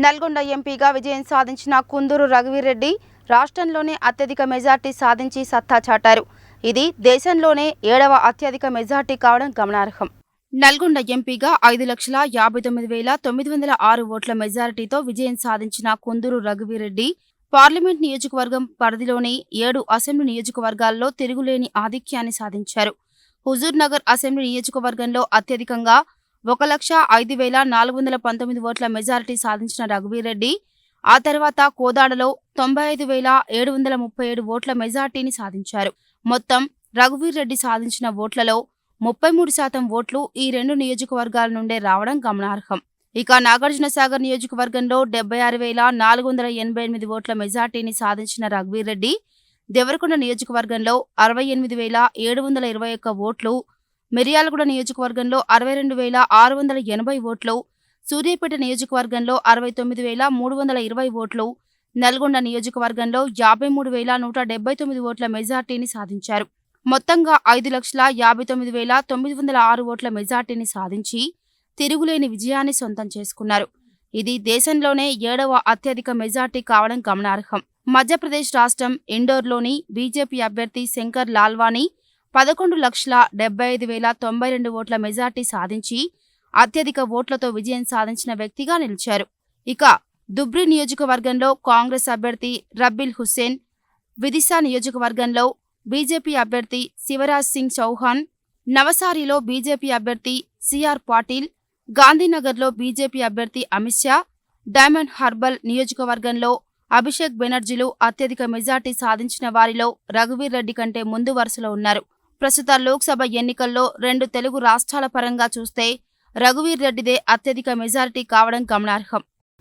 నల్గొండ ఎంపీగా విజయం సాధించిన కుందూరు రఘువీరెడ్డి రాష్ట్రంలోనే అత్యధిక మెజార్టీ సాధించి సత్తా చాటారు. ఇది దేశంలోనే ఏడవ అత్యధిక మెజార్టీ కావడం గమనార్హం. నల్గొండ ఎంపీగా ఐదు లక్షల యాభై తొమ్మిది వేల తొమ్మిది వందల ఆరు ఓట్ల మెజారిటీతో విజయం సాధించిన కుందూరు రఘువీరెడ్డి పార్లమెంట్ నియోజకవర్గం పరిధిలోని ఏడు అసెంబ్లీ నియోజకవర్గాల్లో తిరుగులేని ఆధిక్యాన్ని సాధించారు. హుజూర్నగర్ అసెంబ్లీ నియోజకవర్గంలో అత్యధికంగా ఒక లక్ష ఐదు వేల నాలుగు వందల పంతొమ్మిది ఓట్ల మెజారిటీ సాధించిన రఘువీరెడ్డి ఆ తర్వాత కోదాడలో తొంభై ఐదు వేల ఏడు వందల ముప్పై ఏడు ఓట్ల మెజార్టీని సాధించారు. మొత్తం రఘువీరెడ్డి సాధించిన ఓట్లలో ముప్పై మూడు శాతం ఓట్లు ఈ రెండు నియోజకవర్గాల నుండే రావడం గమనార్హం. ఇక నాగార్జునసాగర్ నియోజకవర్గంలో డెబ్బై ఆరు వేల నాలుగు వందల ఎనభై ఎనిమిది ఓట్ల మెజార్టీని సాధించిన రఘువీరెడ్డి దేవరకొండ నియోజకవర్గంలో అరవై ఎనిమిది వేల ఏడు వందల ఇరవై ఒక్క ఓట్లు మిర్యాలగూడ నియోజకవర్గంలో అరవై రెండు వేల ఆరు వందల ఎనభై ఓట్లు సూర్యాపేట నియోజకవర్గంలో అరవై తొమ్మిది వేల మూడు వందల ఇరవై ఓట్లు నల్గొండ నియోజకవర్గంలో యాభై మూడు వేల నూట డెబ్బై తొమ్మిది ఓట్ల మెజార్టీని సాధించారు. మొత్తంగా ఐదు లక్షల యాభై తొమ్మిది వేల తొమ్మిది వందల ఆరు ఓట్ల మెజార్టీని సాధించి తిరుగులేని విజయాన్ని సొంతం చేసుకున్నారు. ఇది దేశంలోనే ఏడవ అత్యధిక మెజార్టీ కావడం గమనార్హం. మధ్యప్రదేశ్ రాష్ట్రం ఇండోర్లోని బీజేపీ అభ్యర్థి శంకర్ లాల్వానీ పదకొండు లక్షల డెబ్బై ఐదు వేల తొంభై రెండు ఓట్ల మెజార్టీ సాధించి అత్యధిక ఓట్లతో విజయం సాధించిన వ్యక్తిగా నిలిచారు. ఇక దుబ్రి నియోజకవర్గంలో కాంగ్రెస్ అభ్యర్థి రబ్బిల్ హుస్సేన్ విదిశా నియోజకవర్గంలో బీజేపీ అభ్యర్థి శివరాజ్ సింగ్ చౌహాన్ నవసారిలో బీజేపీ అభ్యర్థి సిఆర్ పాటిల్ గాంధీనగర్లో బీజేపీ అభ్యర్థి అమిత్ షా డైమండ్ హర్బల్ నియోజకవర్గంలో అభిషేక్ బెనర్జీలు అత్యధిక మెజార్టీ సాధించిన వారిలో రఘువీర్ రెడ్డి కంటే ముందు వరుసలో ఉన్నారు. ప్రస్తుత లోక్సభ ఎన్నికల్లో రెండు తెలుగు రాష్ట్రాల పరంగా చూస్తే రఘువీర్ రెడ్డిదే అత్యధిక మెజారిటీ కావడం గమనార్హం.